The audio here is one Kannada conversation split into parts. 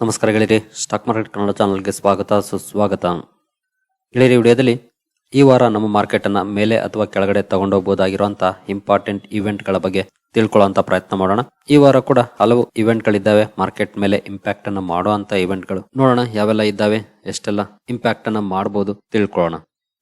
ನಮಸ್ಕಾರ ಗೆಳೆಯರಿ ಸ್ಟಾಕ್ ಮಾರ್ಕೆಟ್ ಕನ್ನಡ ಚಾನಲ್ಗೆ ಸ್ವಾಗತ, ಸುಸ್ವಾಗತ. ಗೆಳೆಯರಿ ವಿಡಿಯೋದಲ್ಲಿ ಈ ವಾರ ನಮ್ಮ ಮಾರ್ಕೆಟನ್ನು ಅನ್ನ ಮೇಲೆ ಅಥವಾ ಕೆಳಗಡೆ ತಗೊಂಡೋಗಬಹುದಾಗಿರುವಂತಹ ಇಂಪಾರ್ಟೆಂಟ್ ಇವೆಂಟ್ಗಳ ಬಗ್ಗೆ ತಿಳ್ಕೊಳ್ಳುವಂತ ಪ್ರಯತ್ನ ಮಾಡೋಣ. ಈ ವಾರ ಕೂಡ ಹಲವು ಇವೆಂಟ್ಗಳಿದ್ದಾವೆ ಮಾರ್ಕೆಟ್ ಮೇಲೆ ಇಂಪ್ಯಾಕ್ಟ್ ಮಾಡೋ ಮಾಡುವಂತ ಇವೆಂಟ್ಗಳು ನೋಡೋಣ ಯಾವೆಲ್ಲ ಇದ್ದಾವೆ, ಎಷ್ಟೆಲ್ಲ ಇಂಪ್ಯಾಕ್ಟ್ ಅನ್ನು ಮಾಡಬಹುದು ತಿಳ್ಕೊಳ್ಳೋಣ.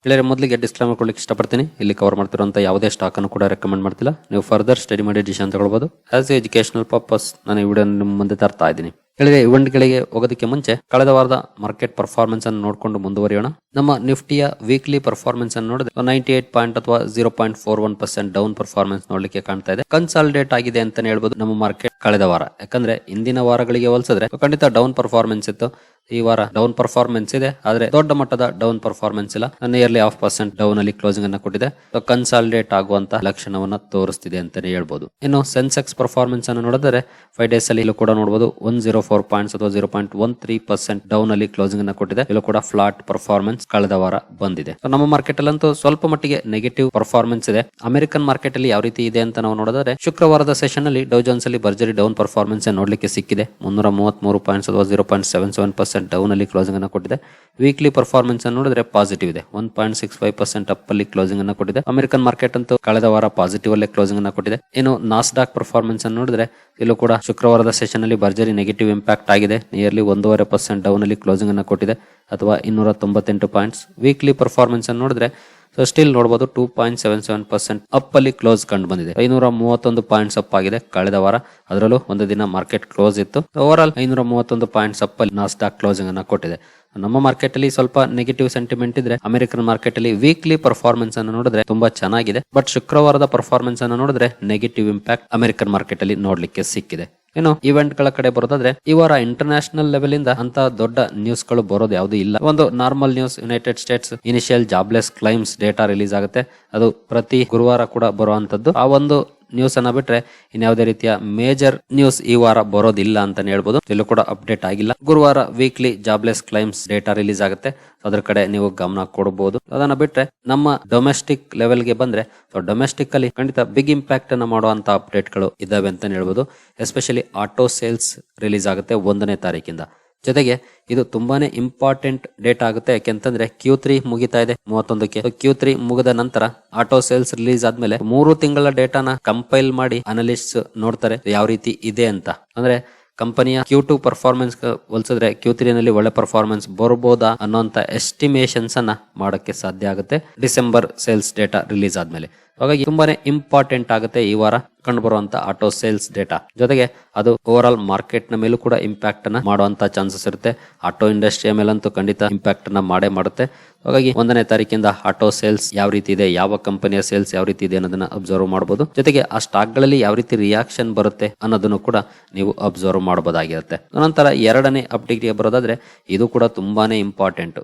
ಗೆಳೆಯರೆ ಮೊದಲಿಗೆ ಡಿಸ್ಕ್ಲೈಮರ್ ಕೊಡ್ಲಿಕ್ಕೆ ಇಷ್ಟಪಡ್ತೀನಿ. ಇಲ್ಲಿ ಕವರ್ ಮಾಡ್ತಿರುವಂಥ ಯಾವುದೇ ಸ್ಟಾಕ್ ಅನ್ನು ಕೂಡ ರೆಕಮೆಂಡ್ ಮಾಡ್ತಿಲ್ಲ. ನೀವು ಫರ್ದರ್ ಸ್ಟಡಿ ಮಾಡಿ ಡಿಸಿಷನ್ ತಗೊಳ್ಬಹುದು ಆಸ್ ಎಜುಕೇಶನಲ್ ಪರ್ಪಸ್ ನಾನು ಈ ವಿಡಿಯೋ ನಿಮ್ಮ ಮುಂದೆ ತರ್ತಾ ಇದ್ದೀನಿ. ಗೆಳೆಯರೆ ಇವೆಂಟ್ಗಳಿಗೆ ಹೋಗೋದಕ್ಕೆ ಮುಂಚೆ ಕಳೆದ ವಾರದ ಮಾರ್ಕೆಟ್ ಪರ್ಫಾರ್ಮೆನ್ಸ್ ಅನ್ನು ನೋಡಿಕೊಂಡು ಮುಂದುವರಿಯೋಣ. ನಮ್ಮ ನಿಫ್ಟಿಯ ವೀಕ್ಲಿ ಪರ್ಫಾರ್ಮೆನ್ಸ್ ಅನ್ನು ನೋಡಿದ್ರೆ ನೈಂಟಿ ಏಟ್ ಪಾಯಿಂಟ್ ಅಥವಾ zero point four one percent down performance ನೋಡಲಿಕ್ಕೆ ಕಾಣ್ತಾ ಇದೆ. ಕನ್ಸಾಲಿಡೇಟ್ ಆಗಿದೆ ಅಂತಾನೆ ಹೇಳ್ಬೋದು ನಮ್ಮ ಮಾರ್ಕೆಟ್ ಕಳೆದ ವಾರ. ಯಾಕಂದ್ರೆ ಇಂದಿನ ವಾರಗಳಿಗೆ ಹೋಲಿಸಿದ್ರೆ ಖಂಡಿತ ಡೌನ್ ಪರ್ಫಾರ್ಮೆನ್ಸ್ ಇತ್ತು. ಈ ವಾರ ಡೌನ್ ಪರ್ಫಾರ್ಮೆನ್ಸ್ ಇದೆ. ಆದ್ರೆ ದೊಡ್ಡ ಮಟ್ಟದ ಡೌನ್ ಪರ್ಫಾರ್ಮೆನ್ಸ್ ಇಲ್ಲ. ನಿಯರ್ಲಿ ಹಾಫ್ ಪರ್ಸೆಂಟ್ ಡೌನ್ ಅಲ್ಲಿ ಕ್ಲೋಸಿಂಗ್ ಅನ್ನ ಕೊಟ್ಟಿದೆ. ಕನ್ಸಾಲಿಡೇಟ್ ಆಗುವಂತಹ ಲಕ್ಷಣವನ್ನ ತೋರಿಸ್ತಿದೆ ಅಂತಾನೆ ಹೇಳ್ಬೋದು. ಇನ್ನು ಸೆನ್ಸೆಕ್ಸ್ ಪರ್ಫಾರ್ಮೆನ್ಸ್ ಅನ್ನು ನೋಡಿದ್ರೆ ಫೈವ್ ಡೇಸ್ ಅಲ್ಲಿ ಕೂಡ ನೋಡಬಹುದು ಒನ್ ಜೀರೋ ಫೋರ್ ಪಾಯಿಂಟ್ಸ್ ಅಥವಾ zero point one three percent down ಅಲ್ಲಿ ಕ್ಲೋಸಿಂಗ್ ಅನ್ನ ಕೊಟ್ಟಿದೆ. ಇಲ್ಲೂ ಕೂಡ ಫ್ಲಾಟ್ ಪರ್ಫಾರ್ಮೆನ್ಸ್ ಕಳೆದ ವಾರ ಬಂದಿದೆ. ನಮ್ಮ ಮಾರ್ಕೆಟ್ ಅಲ್ಲಂತೂ ಸ್ವಲ್ಪ ಮಟ್ಟಿಗೆ ನೆಗೆಟಿವ್ ಪರ್ಫಾರ್ಮೆನ್ಸ್ ಇದೆ. ಅಮೆರಿಕನ್ ಮಾರ್ಕೆಟ್ ಅಲ್ಲಿ ಯಾವ ರೀತಿ ಇದೆ ಅಂತ ನಾವು ನೋಡಿದ್ರೆ, ಶುಕ್ರವಾರದ ಸೆಷನ್ ಅಲ್ಲಿ ಡೌ ಜೋನ್ಸ್ ಅಲ್ಲಿ ಭರ್ಜರಿ ಡೌನ್ ಪರ್ಫಾರ್ಮೆನ್ಸ್ ನೋಡ್ಲಿಕ್ಕೆ ಸಿಕ್ಕಿದೆ. ಮುನ್ನೂರ ಮೂವತ್ಮೂರು ಪಾಯಿಂಟ್ಸ್ ಅಥವಾ zero point seven seven percent down ಅಲ್ಲಿ ಕ್ಲೋಸಿಂಗ್ ಅನ್ನು ಕೊಟ್ಟಿದೆ. ವೀಕ್ಲಿ ಪರ್ಫಾರ್ಮೆನ್ಸ್ ಅನ್ನು ನೋಡಿದ್ರೆ ಪಾಸಿಟಿವ್ ಇದೆ. One point six five percent up ಅಲ್ಲಿ ಕ್ಲೋಸಿಂಗ್ ಅನ್ನು ಕೊಟ್ಟಿದೆ. ಅಮೆರಿಕನ್ ಮಾರ್ಕೆಟ್ ಅಂತೂ ಕಳೆದ ವಾರ ಪಾಸಿಟಿವ್ ಅಲ್ಲೇ ಕ್ಲೋಸಿಂಗ್ ಅನ್ನು ಕೊಟ್ಟಿದೆ. ಇನ್ನು ನಾಸ್ಡಾಕ್ ಪರ್ಫಾರ್ಮೆನ್ಸ್ ಅನ್ನು ನೋಡಿದ್ರೆ, ಇಲ್ಲೂ ಕೂಡ ಶುಕ್ರವಾರದ ಸೆಷನ್ ಅಲ್ಲಿ ಭರ್ಜರಿ ನೆಗೆಟಿವ್ ಇಂಪ್ಯಾಕ್ಟ್ ಆಗಿದೆ. ನಿಯರ್ಲಿ ಒಂದೂವರೆ ಪರ್ಸೆಂಟ್ ಡೌನ್ ಅಲ್ಲಿ ಕ್ಲೋಸಿಂಗ್ ಅನ್ನು ಕೊಟ್ಟಿದೆ. ಅಥವಾ ಇನ್ನೂರ ತೊಂಬತ್ತೆಂಟು ಪಾಯಿಂಟ್ಸ್ ವೀಕ್ಲಿ ಪರ್ಫಾರ್ಮೆನ್ಸ್ ಅನ್ನು ನೋಡಿದ್ರೆ ಸೊ ಸ್ಟಿಲ್ ನೋಡಬಹುದು two point seven seven percent up ಅಲ್ಲಿ ಕ್ಲೋಸ್ ಕಂಡು ಬಂದಿದೆ. ಐನೂರ ಮೂವತ್ತೊಂದು ಪಾಯಿಂಟ್ಸ್ ಅಪ್ ಆಗಿದೆ ಕಳೆದ ವಾರ. ಅದರಲ್ಲೂ ಒಂದು ದಿನ ಮಾರ್ಕೆಟ್ ಕ್ಲೋಸ್ ಇತ್ತು. ಓವರ್ ಆಲ್ ಐನೂರ ಮೂವತ್ತೊಂದು ಪಾಯಿಂಟ್ಸ್ ಅಪ್ ಅಲ್ಲಿ ನಾಸ್ಟಾಕ್ ಕ್ಲೋಸಿಂಗ್ ಅನ್ನ ಕೊಟ್ಟಿದೆ. ನಮ್ಮ ಮಾರ್ಕೆಟ್ ಅಲ್ಲಿ ಸ್ವಲ್ಪ ನೆಗೆಟಿವ್ ಸೆಂಟಿಮೆಂಟ್ ಇದ್ರೆ ಅಮೆರಿಕನ್ ಮಾರ್ಕೆಟ್ ಅಲ್ಲಿ ವೀಕ್ಲಿ ಪರ್ಫಾರ್ಮೆನ್ಸ್ ಅನ್ನು ನೋಡಿದ್ರೆ ತುಂಬಾ ಚೆನ್ನಾಗಿದೆ. ಬಟ್ ಶುಕ್ರವಾರದ ಪರ್ಫಾರ್ಮೆನ್ಸ್ ಅನ್ನು ನೋಡಿದ್ರೆ ನೆಗೆಟಿವ್ ಇಂಪ್ಯಾಕ್ಟ್ ಅಮೆರಿಕನ್ ಮಾರ್ಕೆಟ್ ಅಲ್ಲಿ ನೋಡ್ಲಿಕ್ಕೆ ಸಿಕ್ಕಿದೆ. ಇನ್ನು ಇವೆಂಟ್ಗಳ ಕಡೆ ಬರೋದಾದ್ರೆ ಈ ವಾರ ಇಂಟರ್ನ್ಯಾಷನಲ್ ಲೆವೆಲ್ ಇಂದ ಅಂತ ದೊಡ್ಡ ನ್ಯೂಸ್ಗಳು ಬರೋದು ಯಾವುದು ಇಲ್ಲ. ಒಂದು normal news United States initial jobless claims data release ಆಗುತ್ತೆ. ಅದು ಪ್ರತಿ ಗುರುವಾರ ಕೂಡ ಬರುವಂತದ್ದು. ಆ ಒಂದು ನ್ಯೂಸ್ ಅನ್ನ ಬಿಟ್ರೆ ಇನ್ಯಾವುದೇ ರೀತಿಯ ಮೇಜರ್ ನ್ಯೂಸ್ ಈ ವಾರ ಬರೋದಿಲ್ಲ ಅಂತಾನೆ ಹೇಳ್ಬೋದು. ಇಲ್ಲೂ ಕೂಡ ಅಪ್ಡೇಟ್ ಆಗಿಲ್ಲ. ಗುರುವಾರ weekly jobless claims data release ಆಗುತ್ತೆ. ಅದರ ಕಡೆ ನೀವು ಗಮನ ಕೊಡಬಹುದು ಅದನ್ನ ಬಿಟ್ರೆ ನಮ್ಮ ಡೊಮೆಸ್ಟಿಕ್ ಲೆವೆಲ್ಗೆ ಬಂದ್ರೆ ಡೊಮೆಸ್ಟಿಕ್ ಅಲ್ಲಿ ಖಂಡಿತ ಬಿಗ್ ಇಂಪ್ಯಾಕ್ಟ್ ಅನ್ನ ಮಾಡುವಂತ ಅಪ್ಡೇಟ್ಗಳು ಇದಾವೆ ಅಂತಾನೆ ಹೇಳ್ಬೋದು. ಎಸ್ಪೆಷಲಿ ಆಟೋ ಸೇಲ್ಸ್ ರಿಲೀಸ್ ಆಗುತ್ತೆ ಒಂದನೇ ತಾರೀಕಿಂದ. ಜೊತೆಗೆ ಇದು ತುಂಬಾನೇ ಇಂಪಾರ್ಟೆಂಟ್ ಡೇಟ್ ಆಗುತ್ತೆ. ಯಾಕೆಂತಂದ್ರೆ ಕ್ಯೂ ತ್ರೀ ಮುಗಿತಾ ಇದೆ ಮೂವತ್ತೊಂದಕ್ಕೆ. ಕ್ಯೂ ತ್ರೀ ಮುಗಿದ ನಂತರ ಆಟೋ ಸೇಲ್ಸ್ ರಿಲೀಸ್ ಆದ್ಮೇಲೆ ಮೂರು ತಿಂಗಳ ಡೇಟಾನ ಕಂಪೈಲ್ ಮಾಡಿ ಅನಲಿಸ್ಟ್ ನೋಡ್ತಾರೆ ಯಾವ ರೀತಿ ಇದೆ ಅಂತ. ಅಂದ್ರೆ ಕಂಪನಿಯ ಕ್ಯೂ ಟು ಪರ್ಫಾರ್ಮೆನ್ಸ್ ಹೋಲಿಸಿದ್ರೆ ಕ್ಯೂ ತ್ರೀ ನಲ್ಲಿ ಒಳ್ಳೆ ಪರ್ಫಾರ್ಮೆನ್ಸ್ ಬರಬಹುದಾ ಅನ್ನೋಂತ ಎಸ್ಟಿಮೇಷನ್ಸ್ ಅನ್ನ ಮಾಡೋಕ್ಕೆ ಸಾಧ್ಯ ಆಗುತ್ತೆ ಡಿಸೆಂಬರ್ ಸೇಲ್ಸ್ ಡೇಟಾ ರಿಲೀಸ್ ಆದ್ಮೇಲೆ. ಹಾಗಾಗಿ ತುಂಬಾನೇ ಇಂಪಾರ್ಟೆಂಟ್ ಆಗುತ್ತೆ ಈ ವಾರ ಕಂಡು ಬರುವಂತ ಆಟೋ ಸೇಲ್ಸ್ ಡೇಟಾ ಜೊತೆಗೆ ಅದು ಓವರ್ ಆಲ್ ಮಾರ್ಕೆಟ್ನ ಮೇಲೂ ಕೂಡ ಇಂಪ್ಯಾಕ್ಟ್ನ ಮಾಡುವಂತ ಚಾನ್ಸಸ್ ಇರುತ್ತೆ. ಆಟೋ ಇಂಡಸ್ಟ್ರಿಯ ಮೇಲಂತೂ ಖಂಡಿತ ಇಂಪ್ಯಾಕ್ಟ್ನ ಮಾಡೇ ಮಾಡುತ್ತೆ. ಹಾಗಾಗಿ ಒಂದನೇ ತಾರೀಕಿಂದ ಆಟೋ ಸೇಲ್ಸ್ ಯಾವ ರೀತಿ ಇದೆ, ಯಾವ ಕಂಪನಿಯ ಸೇಲ್ಸ್ ಯಾವ ರೀತಿ ಇದೆ ಅನ್ನೋದನ್ನ ಅಬ್ಸರ್ವ್ ಮಾಡಬಹುದು ಜೊತೆಗೆ ಆ ಸ್ಟಾಕ್ಗಳಲ್ಲಿ ಯಾವ ರೀತಿ ರಿಯಾಕ್ಷನ್ ಬರುತ್ತೆ ಅನ್ನೋದನ್ನು ಕೂಡ ನೀವು ಅಬ್ಸರ್ವ್ ಮಾಡಬಹುದಾಗಿರುತ್ತೆ ನಂತರ ಎರಡನೇ ಅಪ್ಡೇಟ್ ಬರೋದಾದ್ರೆ ಇದು ಕೂಡ ತುಂಬಾನೇ ಇಂಪಾರ್ಟೆಂಟ್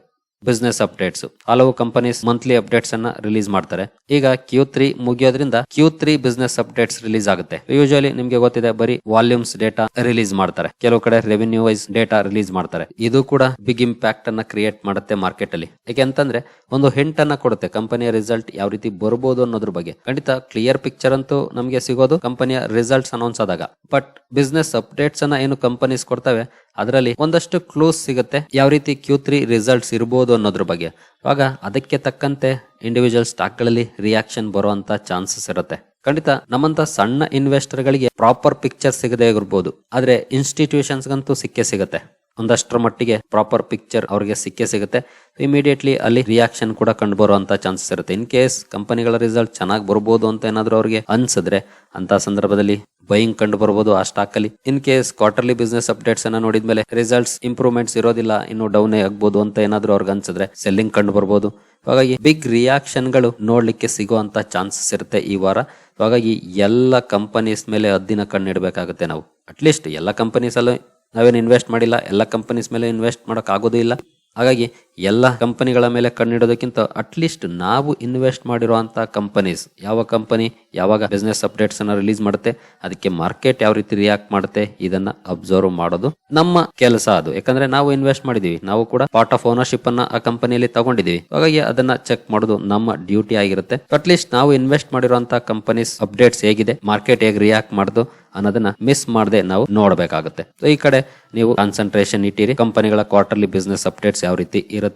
ಬಿಸ್ನೆಸ್ ಅಪ್ಡೇಟ್ಸ್ ಹಲವು ಕಂಪನೀಸ್ ಮಂತ್ಲಿ ಅಪ್ಡೇಟ್ಸ್ ಅನ್ನ ರಿಲೀಸ್ ಮಾಡ್ತಾರೆ. ಈಗ Q three ಮುಗಿಯೋದ್ರಿಂದ Q three business updates release ಆಗುತ್ತೆ. ಯೂಶಲಿ ನಿಮ್ಗೆ ಗೊತ್ತಿದೆ, ಬರೀ ವಾಲ್ಯೂಮ್ಸ್ ಡೇಟಾ ರಿಲೀಸ್ ಮಾಡ್ತಾರೆ. ಕೆಲವು ಕಡೆ ರೆವಿನ್ಯೂ ವೈಸ್ ಡೇಟಾ ರಿಲೀಸ್ ಮಾಡ್ತಾರೆ. ಇದು ಕೂಡ ಬಿಗ್ ಇಂಪ್ಯಾಕ್ಟ್ ಅನ್ನ ಕ್ರಿಯೇಟ್ ಮಾಡುತ್ತೆ ಮಾರ್ಕೆಟ್ ಅಲ್ಲಿ. ಯಾಕೆ ಅಂತಂದ್ರೆ, ಒಂದು ಹಿಂಟ್ ಅನ್ನ ಕೊಡುತ್ತೆ ಕಂಪನಿಯ ರಿಸಲ್ಟ್ ಯಾವ ರೀತಿ ಬರಬಹುದು ಅನ್ನೋದ್ರ ಬಗ್ಗೆ. ಖಂಡಿತ ಕ್ಲಿಯರ್ ಪಿಕ್ಚರ್ ಅಂತೂ ನಮಗೆ ಸಿಗೋದು ಕಂಪನಿಯ ರಿಸಲ್ಟ್ಸ್ ಅನೌನ್ಸ್ ಆದಾಗ. ಬಟ್ ಬಿಸ್ನೆಸ್ ಅಪ್ಡೇಟ್ಸ್ ಅನ್ನ ಏನು ಕಂಪನೀಸ್ ಕೊಡ್ತವೆ, ಅದರಲ್ಲಿ ಒಂದಷ್ಟು ಕ್ಲೋಸ್ ಸಿಗುತ್ತೆ. ಯಾವ ರೀತಿ ಕ್ಯೂ ತ್ರೀ ರಿಸಲ್ಟ್ಸ್ ಇರ್ಬೋದು ಅನ್ನೋದ್ರ ಬಗ್ಗೆ. ಆಗ ಅದಕ್ಕೆ ತಕ್ಕಂತೆ ಇಂಡಿವಿಜುವಲ್ ಸ್ಟಾಕ್ಗಳಲ್ಲಿ ರಿಯಾಕ್ಷನ್ ಬರುವಂತ ಚಾನ್ಸಸ್ ಇರುತ್ತೆ. ಖಂಡಿತ ನಮ್ಮಂತ ಸಣ್ಣ ಇನ್ವೆಸ್ಟರ್ ಗಳಿಗೆ ಪ್ರಾಪರ್ ಪಿಕ್ಚರ್ ಸಿಗದೆ ಇರ್ಬೋದು. ಆದ್ರೆ ಇನ್ಸ್ಟಿಟ್ಯೂಷನ್ಸ್ ಗಂತೂ ಸಿಕ್ಕೇ ಸಿಗುತ್ತೆ. ಒಂದಷ್ಟರ ಮಟ್ಟಿಗೆ ಪ್ರಾಪರ್ ಪಿಕ್ಚರ್ ಅವ್ರಿಗೆ ಸಿಕ್ಕೇ ಸಿಗುತ್ತೆ. ಇಮಿಡಿಯೇಟ್ಲಿ ಅಲ್ಲಿ ರಿಯಾಕ್ಷನ್ ಕೂಡ ಕಂಡು ಬರುವಂತ ಚಾನ್ಸಸ್ ಇರುತ್ತೆ ಇನ್ ಕೇಸ್ ಕಂಪನಿಗಳ ರಿಸಲ್ಟ್ ಚೆನ್ನಾಗಿ ಬರ್ಬೋದು ಅಂತ ಏನಾದ್ರು ಅವ್ರಿಗೆ ಅನ್ಸಿದ್ರೆ ಅಂತ ಸಂದರ್ಭದಲ್ಲಿ ಬೈಯಿಂಗ್ ಕಂಡು ಬರಬಹುದು ಆ ಸ್ಟಾಕ್ ಅಲ್ಲಿ in case quarterly business updates ಅನ್ನ ನೋಡಿದ್ಮೇಲೆ ರಿಸಲ್ಟ್ಸ್ ಇಂಪ್ರೂವ್ಮೆಂಟ್ಸ್ ಇರೋದಿಲ್ಲ, ಇನ್ನು ಡೌನ್ ಆಗ್ಬೋದು ಅಂತ ಏನಾದ್ರು ಅವ್ರಿಗೆ ಅನ್ಸಿದ್ರೆ ಸೆಲ್ಲಿಂಗ್ ಕಂಡು ಬರಬಹುದು ಹಾಗಾಗಿ ಬಿಗ್ ರಿಯಾಕ್ಷನ್ಗಳು ನೋಡ್ಲಿಕ್ಕೆ ಸಿಗುವಂತ ಚಾನ್ಸಸ್ ಇರುತ್ತೆ ಈ ವಾರ. ಹಾಗಾಗಿ ಎಲ್ಲ ಕಂಪನೀಸ್ ಮೇಲೆ ಹದ್ದಿನ ಕಣ್ಣಿಡಬೇಕಾಗುತ್ತೆ ನಾವು. ಅಟ್ಲೀಸ್ಟ್ ಎಲ್ಲ ಕಂಪನೀಸ್ ಅಲ್ಲಿ ನಾವೇನು ಇನ್ವೆಸ್ಟ್ ಮಾಡಿಲ್ಲ, ಎಲ್ಲ ಕಂಪನೀಸ್ ಮೇಲೆ ಇನ್ವೆಸ್ಟ್ ಮಾಡೋಕ್ಕಾಗೋದೂ ಇಲ್ಲ. ಹಾಗಾಗಿ ಎಲ್ಲ ಕಂಪನಿಗಳ ಮೇಲೆ ಕಣ್ಣಿಡೋದಕ್ಕಿಂತ ಅಟ್ಲೀಸ್ಟ್ ನಾವು ಇನ್ವೆಸ್ಟ್ ಮಾಡಿರುವಂತಹ ಕಂಪನೀಸ್ ಯಾವ ಕಂಪನಿ ಯಾವಾಗ ಬಿಸ್ನೆಸ್ ಅಪ್ಡೇಟ್ಸ್ ಅನ್ನ ರಿಲೀಸ್ ಮಾಡುತ್ತೆ, ಅದಕ್ಕೆ ಮಾರ್ಕೆಟ್ ಯಾವ ರೀತಿ ರಿಯಾಕ್ಟ್ ಮಾಡುತ್ತೆ, ಇದನ್ನ ಅಬ್ಸರ್ವ್ ಮಾಡೋದು ನಮ್ಮ ಕೆಲಸ ಅದು. ಯಾಕಂದ್ರೆ ನಾವು ಇನ್ವೆಸ್ಟ್ ಮಾಡಿದೀವಿ, ನಾವು ಕೂಡ ಪಾರ್ಟ್ ಆಫ್ ಓನರ್ಶಿಪ್ ಅನ್ನ ಆ ಕಂಪನಿಯಲ್ಲಿ ತಗೊಂಡಿದೀವಿ. ಹಾಗಾಗಿ ಅದನ್ನ ಚೆಕ್ ಮಾಡೋದು ನಮ್ಮ ಡ್ಯೂಟಿ ಆಗಿರುತ್ತೆ. ಅಟ್ಲೀಸ್ಟ್ ನಾವು ಇನ್ವೆಸ್ಟ್ ಮಾಡಿರುವಂತಹ ಕಂಪನೀಸ್ ಅಪ್ಡೇಟ್ಸ್ ಹೇಗಿದೆ ಮಾರ್ಕೆಟ್ ಹೇಗೆ ರಿಯಾಕ್ಟ್ ಮಾಡುದು ಅನ್ನೋದನ್ನ ಮಿಸ್ ಮಾಡದೆ ನಾವು ನೋಡಬೇಕಾಗುತ್ತೆ. ಈ ಕಡೆ ನೀವು ಕಾನ್ಸಂಟ್ರೇಷನ್ ಇಟ್ಟಿರಿ ಕಂಪನಿಗಳ ಕ್ವಾರ್ಟರ್ಲಿ ಬಿಸ್ನೆಸ್ ಅಪ್ಡೇಟ್ಸ್ ಯಾವ ರೀತಿ ಇರುತ್ತೆ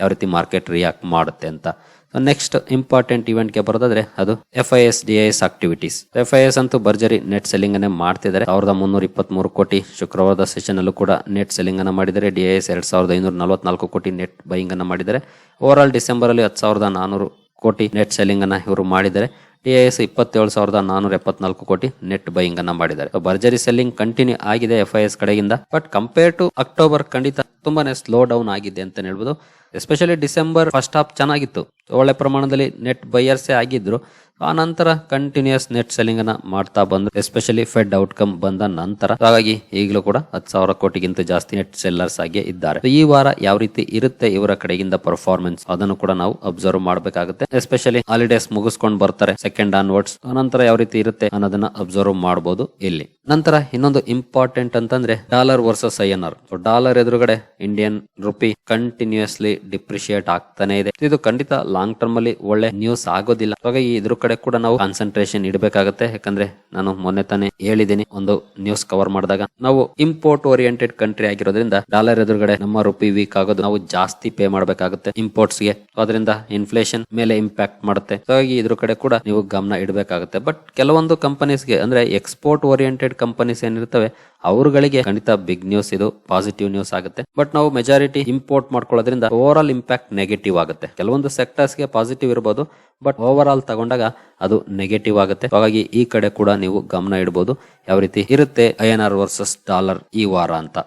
ಯಾವ ರೀತಿ ಮಾರ್ಕೆಟ್ ರಿಯಾಕ್ಟ್ ಮಾಡುತ್ತೆ ಅಂತ. ನೆಕ್ಸ್ಟ್ ಇಂಪಾರ್ಟೆಂಟ್ ಇವೆಂಟ್ಗೆ ಬರೋದಾದ್ರೆ ಅದು F I S D S activities F I S ಅಂತೂ ಭರ್ಜರಿ ನೆಟ್ ಸೆಲ್ಲಿಂಗ್ ಅನ್ನೇ ಮಾಡ್ತಿದ್ದಾರೆ. ಸಾವಿರದ ಮುನ್ನೂರ ಇಪ್ಪತ್ಮೂರು ಕೋಟಿ ಶುಕ್ರವಾರದ ಸೆಷನ್ ಅಲ್ಲೂ ಕೂಡ ನೆಟ್ ಸೆಲ್ಲಿಂಗ್ ಅನ್ನ ಮಾಡಿದರೆ ಡಿ ಎಸ್ ಎರಡ್ ಸಾವಿರದ ಐನೂರ ನಲವತ್ನಾಲ್ಕು ಕೋಟಿ ನೆಟ್ ಬೈಯಿಂಗ್ ಅನ್ನ ಮಾಡಿದರೆ ಓವರ್ ಆಲ್ ಡಿಸೆಂಬರ್ ಅಲ್ಲಿ ಹತ್ತು ಸಾವಿರದ ನಾನೂರು ಕೋಟಿ ನೆಟ್ ಸೆಲ್ಲಿಂಗ್ ಅನ್ನ ಇವರು ಮಾಡಿದ್ದಾರೆ. ಐ ಎಸ್ ಇಪ್ಪತ್ತೇಳು ಸಾವಿರದ ನಾನೂರ ಎಪ್ಪತ್ನಾಲ್ಕು ಕೋಟಿ ನೆಟ್ ಬೈಯಿಂಗ್ ಅನ್ನ ಮಾಡಿದ್ದಾರೆ. ಭರ್ಜರಿ ಸೆಲ್ಲಿಂಗ್ ಕಂಟಿನ್ಯೂ ಆಗಿದೆ ಎಫ್ ಐ ಎಸ್ ಕಡೆಯಿಂದ. ಬಟ್ ಕಂಪೇರ್ ಟು ಅಕ್ಟೋಬರ್ ಖಂಡಿತ ತುಂಬಾನೇ ಸ್ಲೋ ಡೌನ್ ಆಗಿದೆ ಅಂತ ಹೇಳ್ಬೋದು. ಎಸ್ಪೆಷಲಿ ಡಿಸೆಂಬರ್ ಫಸ್ಟ್ ಹಾಫ್ ಚೆನ್ನಾಗಿತ್ತು. ಒಳ್ಳೆ ಪ್ರಮಾಣದಲ್ಲಿ ನೆಟ್ ಬೈಯರ್ಸೇ ಆಗಿದ್ರು. ಆ ನಂತರ ಕಂಟಿನ್ಯೂಸ್ ನೆಟ್ ಸೆಲ್ಲಿಂಗ್ ಅನ್ನ ಮಾಡ್ತಾ ಬಂದ್ರು ಎಸ್ಪೆಷಲಿ ಫೆಡ್ ಔಟ್ಕಮ್ ಬಂದ ನಂತರ, ಹಾಗಾಗಿ ಈಗಲೂ ಕೂಡ ಹತ್ತು ಸಾವಿರ ಕೋಟಿಗಿಂತ ಜಾಸ್ತಿ ನೆಟ್ ಸೆಲ್ಲರ್ಸ್ ಆಗಿ ಇದ್ದಾರೆ. ಈ ವಾರ ಯಾವ ರೀತಿ ಇರುತ್ತೆ ಇವರ ಕಡೆಗಿಂದ ಪರ್ಫಾರ್ಮೆನ್ಸ್ ಅದನ್ನು ಕೂಡ ನಾವು ಅಬ್ಸರ್ವ್ ಮಾಡಬೇಕಾಗುತ್ತೆ. ಎಸ್ಪೆಷಲಿ ಹಾಲಿಡೇಸ್ ಮುಗಿಸ್ಕೊಂಡು ಬರ್ತಾರೆ ಸೆಕೆಂಡ್ ಆನ್ವರ್ಡ್ಸ್ ನಂತರ ಯಾವ ರೀತಿ ಇರುತ್ತೆ ಅನ್ನೋದನ್ನ ಅಬ್ಸರ್ವ್ ಮಾಡಬಹುದು ಇಲ್ಲಿ. ನಂತರ ಇನ್ನೊಂದು ಇಂಪಾರ್ಟೆಂಟ್ ಅಂತಂದ್ರೆ dollar versus I N R. Dollar ಎದುರುಗಡೆ ಇಂಡಿಯನ್ ರುಪಿ ಕಂಟಿನ್ಯೂಸ್ಲಿ ಡಿಪ್ರಿಶಿಯೇಟ್ ಆಗ್ತಾನೆ ಇದೆ. ಇದು ಖಂಡಿತ ಲಾಂಗ್ ಟರ್ಮ್ ಅಲ್ಲಿ ಒಳ್ಳೆ ನ್ಯೂಸ್ ಆಗೋದಿಲ್ಲ. ಹಾಗಾಗಿ ಇದ್ರ ಕಡೆ ಕೂಡ ನಾವು ಕಾನ್ಸಂಟ್ರೇಷನ್ ಇಡಬೇಕಾಗುತ್ತೆ. ಯಾಕಂದ್ರೆ ನಾನು ಮೊನ್ನೆ ತಾನೇ ಹೇಳಿದ್ದೀನಿ, ಒಂದು ನ್ಯೂಸ್ ಕವರ್ ಮಾಡಿದಾಗ. ನಾವು ಇಂಪೋರ್ಟ್ ಓರಿಯೆಂಟೆಡ್ ಕಂಟ್ರಿ ಆಗಿರೋದ್ರಿಂದ ಡಾಲರ್ ಎದುರುಗಡೆ ನಮ್ಮ ರುಪಿ ವೀಕ್ ಆಗೋದು ನಾವು ಜಾಸ್ತಿ ಪೇ ಮಾಡಬೇಕಾಗುತ್ತೆ ಇಂಪೋರ್ಟ್ಸ್ಗೆ. ಅದರಿಂದ ಇನ್ಫ್ಲೇಷನ್ ಮೇಲೆ ಇಂಪ್ಯಾಕ್ಟ್ ಮಾಡುತ್ತೆ. ಹಾಗಾಗಿ ಇದ್ರ ಕಡೆ ಕೂಡ ನೀವು ಗಮನ ಇಡಬೇಕಾಗುತ್ತೆ. ಬಟ್ ಕೆಲವೊಂದು ಕಂಪನೀಸ್ಗೆ ಅಂದ್ರೆ ಎಕ್ಸ್ಪೋರ್ಟ್ ಓರಿಯೆಂಟೆಡ್ ಕಂಪನೀಸ್ ಏನಿರ್ತವೆ, ಅವರುಗಳಿಗೆ ಖಂಡಿತ ಬಿಗ್ ನ್ಯೂಸ್ ಇದು ಪಾಸಿಟಿವ್ ನ್ಯೂಸ್ ಆಗುತ್ತೆ. ಬಟ್ ನಾವು ಮೆಜಾರಿಟಿ ಇಂಪೋರ್ಟ್ ಮಾಡ್ಕೊಳ್ಳೋದ್ರಿಂದ ಓವರ್ ಆಲ್ ಇಂಪ್ಯಾಕ್ಟ್ ನೆಗೆಟಿವ್ ಆಗುತ್ತೆ. ಕೆಲವೊಂದು ಸೆಕ್ಟರ್ಸ್ಗೆ ಪಾಸಿಟಿವ್ ಇರಬಹುದು ಬಟ್ ಓವರ್ ಆಲ್ ತಗೊಂಡಾಗ ಅದು ನೆಗೆಟಿವ್ ಆಗುತ್ತೆ. ಹಾಗಾಗಿ ಈ ಕಡೆ ಕೂಡ ನೀವು ಗಮನ ಇಡಬಹುದು ಯಾವ ರೀತಿ ಇರುತ್ತೆ I N R versus dollar ಈ ವಾರ ಅಂತ.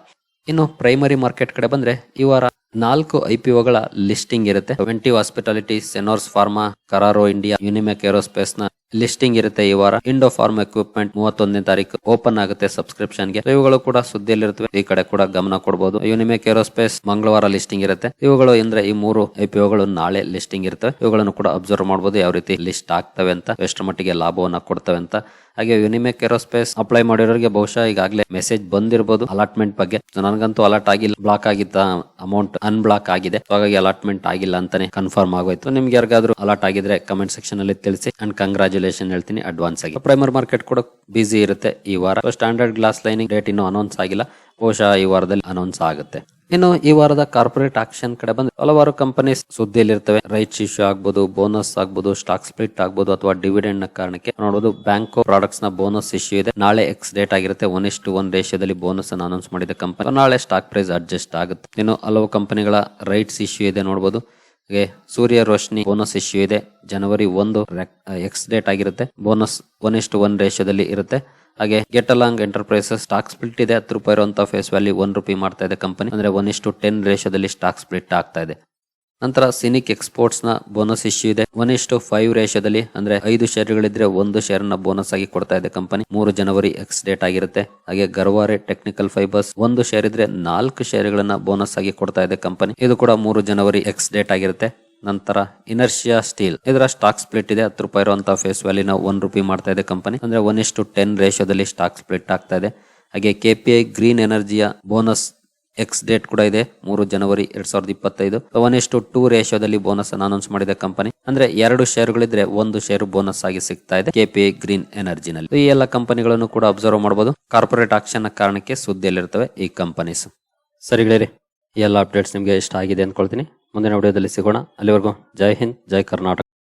ಇನ್ನು ಪ್ರೈಮರಿ ಮಾರ್ಕೆಟ್ ಕಡೆ ಬಂದ್ರೆ ಈ ವಾರ ನಾಲ್ಕು ಐ ಪಿ ಲಿಸ್ಟಿಂಗ್ ಇರುತ್ತೆ. Twenty hospitality Senores pharma Carraro India Unimech ಏರೋಸ್ಪೇಸ್ನ listing ಇರುತ್ತೆ ಈ ವಾರ. ಇಂಡೋ ಫಾರ್ಮ್ ಎಕ್ವಿಪ್ಮೆಂಟ್ ಮೂವತ್ತೊಂದನೇ ತಾರೀಕು ಓಪನ್ ಆಗುತ್ತೆ ಸಬ್ಸ್ಕ್ರಿಪ್ಷನ್ಗೆ. ಇವುಗಳು ಕೂಡ ಸುದ್ದಿಯಲ್ಲಿರುತ್ತವೆ. ಈ ಕಡೆ ಕೂಡ ಗಮನ ಕೊಡಬಹುದು ಯುನಿಮೆಕ್ ಏರೋಸ್ಪೇಸ್ ಮಂಗಳವಾರ ಲಿಸ್ಟಿಂಗ್ ಇರುತ್ತೆ. ಇವುಗಳು ಅಂದ್ರೆ ಈ ಮೂರು ಐಪಿಒಗಳು ನಾಳೆ ಲಿಸ್ಟಿಂಗ್ ಇರ್ತವೆ. ಇವುಗಳನ್ನು ಕೂಡ ಅಬ್ಸರ್ವ್ ಮಾಡಬಹುದು ಯಾವ ರೀತಿ ಲಿಸ್ಟ್ ಆಗ್ತವೆ ಅಂತ, ಎಷ್ಟು ಮಟ್ಟಿಗೆ ಲಾಭವನ್ನ ಕೊಡ್ತವೆ ಅಂತ. ಹಾಗೆ ಯುನಿಮೆಕ್ ಏರೋಸ್ಪೇಸ್ ಅಪ್ಲೈ ಮಾಡಿರೋರಿಗೆ ಬಹುಶಃ ಈಗಾಗಲೇ ಮೆಸೇಜ್ ಬಂದಿರಬಹುದು ಅಲಾಟ್ಮೆಂಟ್ ಬಗ್ಗೆ. ನನಗಂತೂ ಅಲಾಟ್ ಆಗಿಲ್ಲ. ಬ್ಲಾಕ್ ಆಗಿದ್ದ ಅಮೌಂಟ್ ಅನ್ಬ್ಲಾಕ್ ಆಗಿದೆ. ಹಾಗಾಗಿ ಅಲಾಟ್ಮೆಂಟ್ ಆಗಿಲ್ಲ ಅಂತಾನೆ ಕನ್ಫರ್ಮ್ ಆಗೋಯ್ತು. ನಿಮ್ಗೆ ಯಾರಿಗಾದ್ರೂ ಅಲಾಟ್ ಆಗಿದ್ರೆ ಕಮೆಂಟ್ ಸೆಕ್ಷನ್ ಅಲ್ಲಿ ತಿಳಿಸಿ. ಅಂಡ್ ಕಂಗ್ರಾಚುಲೇಷನ್ ಹೇಳ್ತೀನಿ ಅಡ್ವಾನ್ಸ್ ಆಗಿ. ಪ್ರೈಮರ್ ಮಾರ್ಕೆಟ್ ಕೂಡ ಬಿಸಿ ಇರುತ್ತೆ ಈ ವಾರ. ಸ್ಟ್ಯಾಂಡರ್ಡ್ ಗ್ಲಾಸ್ ಲೈನಿಂಗ್ ರೇಟ್ ಇನ್ನು ಅನೌನ್ಸ್ ಆಗಿಲ್ಲ. ಬಹುಶಃ ಈ ವಾರದಲ್ಲಿ ಅನೌನ್ಸ್ ಆಗುತ್ತೆ. ಇನ್ನು ಈ ವಾರದ ಕಾರ್ಪೊರೇಟ್ ಆಕ್ಷನ್ ಕಡೆ ಬಂದ್ರೆ ಹಲವಾರು ಕಂಪನೀಸ್ ಸುದ್ದಿಯಲ್ಲಿರ್ತವೆ. ರೈಟ್ ಇಶ್ಯೂ ಆಗ್ಬೋದು ಬೋನಸ್ ಆಗ್ಬೋದು ಸ್ಟಾಕ್ ಸ್ಪ್ಲಿಟ್ ಆಗ್ಬೋದು ಅಥವಾ ಡಿವಿಡೆಂಡ್ನ ಕಾರಣಕ್ಕೆ ನೋಡಬಹುದು ಬ್ಯಾಂಕೋ ಪ್ರಾಡಕ್ಟ್ಸ್ನ ಬೋನಸ್ ಇಶ್ಯೂ ಇದೆ. ನಾಳೆ ಎಕ್ಸ್ ಡೇಟ್ ಆಗಿರುತ್ತೆ. ಒನ್ ಇಷ್ಟು ಒನ್ ರೇಷಿಯೋದಲ್ಲಿ ಬೋನಸ್ ಅನ್ನು ಅನೌನ್ಸ್ ಮಾಡಿದ ಕಂಪನಿ ನಾಳೆ ಸ್ಟಾಕ್ ಪ್ರೈಸ್ ಅಡ್ಜಸ್ಟ್ ಆಗುತ್ತೆ. ಇನ್ನು ಹಲವು ಕಂಪನಿಗಳ ರೈಟ್ಸ್ ಇಶ್ಯೂ ಇದೆ ನೋಡಬಹುದು ಹಾಗೆ ಸೂರ್ಯ ರೋಶ್ನಿ ಬೋನಸ್ ಇಶ್ಯೂ ಇದೆ. ಜನವರಿ ಒಂದು ಎಕ್ಸ್ ಡೇಟ್ ಆಗಿರುತ್ತೆ. ಬೋನಸ್ ಒನ್ ಇಷ್ಟು ಒನ್ ರೇಷಿಯೋದಲ್ಲಿ ಇರುತ್ತೆ. ಹಾಗೆ get along enterprises stock split ಇದೆ. ಹತ್ತು ರೂಪಾಯಿ ಇರುವಂತಹ ಫೇಸ್ ವ್ಯಾಲ್ಯೂ ಒನ್ ರುಪಿ ಮಾಡ್ತಾ ಇದೆ ಕಂಪನಿ ಅಂದ್ರೆ ಒನ್ ಇಷ್ಟು ಟೆನ್ ರೇಷಿಯೋದಲ್ಲಿ ಸ್ಟಾಕ್ ಸ್ಪ್ಲಿಟ್ ಆಗ್ತಾ ಇದೆ. ನಂತರ ಸಿನಿಕ್ ಎಕ್ಸ್ಪೋರ್ಟ್ಸ್ನ ಬೋನಸ್ ಇಶ್ಯೂ ಇದೆ. ಒನ್ ಇಷ್ಟು ಫೈವ್ ರೇಷದಲ್ಲಿ ಅಂದ್ರೆ ಐದು ಶೇರ್ಗಳಿದ್ರೆ ಒಂದು ಶೇರ್ನ ಬೋನಸ್ ಆಗಿ ಕೊಡ್ತಾ ಇದೆ ಕಂಪನಿ ಮೂರು ಜನವರಿ ಎಕ್ಸ್ ಡೇಟ್ ಆಗಿರುತ್ತೆ. ಹಾಗೆ ಗರ್ವಾರೆ ಟೆಕ್ನಿಕಲ್ ಫೈಬರ್ಸ್ ಒಂದು ಶೇರ್ ಇದ್ರೆ ನಾಲ್ಕು ಶೇರ್ಗಳನ್ನ ಬೋನಸ್ ಆಗಿ ಕೊಡ್ತಾ ಇದೆ ಕಂಪನಿ ಇದು ಕೂಡ ಮೂರು ಜನವರಿ ಎಕ್ಸ್ ಡೇಟ್ ಆಗಿರುತ್ತೆ. ನಂತರ ಇನರ್ಷಿಯಾ ಸ್ಟೀಲ್ ಇದರ ಸ್ಟಾಕ್ ಸ್ಪ್ಲಿಟ್ ಇದೆ. ಹತ್ತು ರೂಪಾಯಿ ಇರುವಂತಹ ಫೇಸ್ ವ್ಯಾಲ್ಯೂನ ಒನ್ ರುಪಿ ಮಾಡ್ತಾ ಇದೆ ಕಂಪನಿ ಅಂದ್ರೆ ಒನ್ ಇಷ್ಟು ಟೆನ್ ರೇಷಿಯೋದಲ್ಲಿ ಸ್ಟಾಕ್ ಸ್ಪ್ಲಿಟ್ ಆಗ್ತಾ ಇದೆ. ಹಾಗೆ ಕೆಪಿಐ ಗ್ರೀನ್ ಎನರ್ಜಿಯ ಬೋನಸ್ ಎಕ್ಸ್ ಡೇಟ್ ಕೂಡ ಇದೆ. ಮೂರು ಜನವರಿ ಎರಡ್ ಸಾವಿರದ ಇಪ್ಪತ್ತೈದು. ಒನ್ ಇಷ್ಟು ಟೂ ರೇಷಿಯೋದಲ್ಲಿ ಬೋನಸ್ ಅನ್ನು ಅನೌನ್ಸ್ ಮಾಡಿದ ಕಂಪನಿ ಅಂದ್ರೆ ಎರಡು ಶೇರುಗಳಿದ್ರೆ ಒಂದು ಶೇರು ಬೋನಸ್ ಆಗಿ ಸಿಗ್ತಾ ಇದೆ ಕೆಪಿಐ ಗ್ರೀನ್ ಎನರ್ಜಿನಲ್ಲಿ ಈ ಎಲ್ಲ ಕಂಪನಿಗಳನ್ನು ಕೂಡ ಅಬ್ಸರ್ವ್ ಮಾಡಬಹುದು ಕಾರ್ಪೊರೇಟ್ ಆಕ್ಷನ್ ಕಾರಣಕ್ಕೆ ಸುದ್ದಿಯಲ್ಲಿರ್ತವೆ ಈ ಕಂಪನೀಸ್ ಸರಿ ಗೆಳೆಯರೆ, ಈ ಎಲ್ಲ ಅಪ್ಡೇಟ್ಸ್ ನಿಮಗೆ ಇಷ್ಟ ಆಗಿದೆ ಅಂದ್ಕೊಳ್ತೀನಿ. ಮುಂದಿನ ವಿಡಿಯೋದಲ್ಲಿ ಸಿಗೋಣ. ಅಲ್ಲಿವರೆಗೂ ಜೈ ಹಿಂದ್, ಜೈ ಕರ್ನಾಟಕ.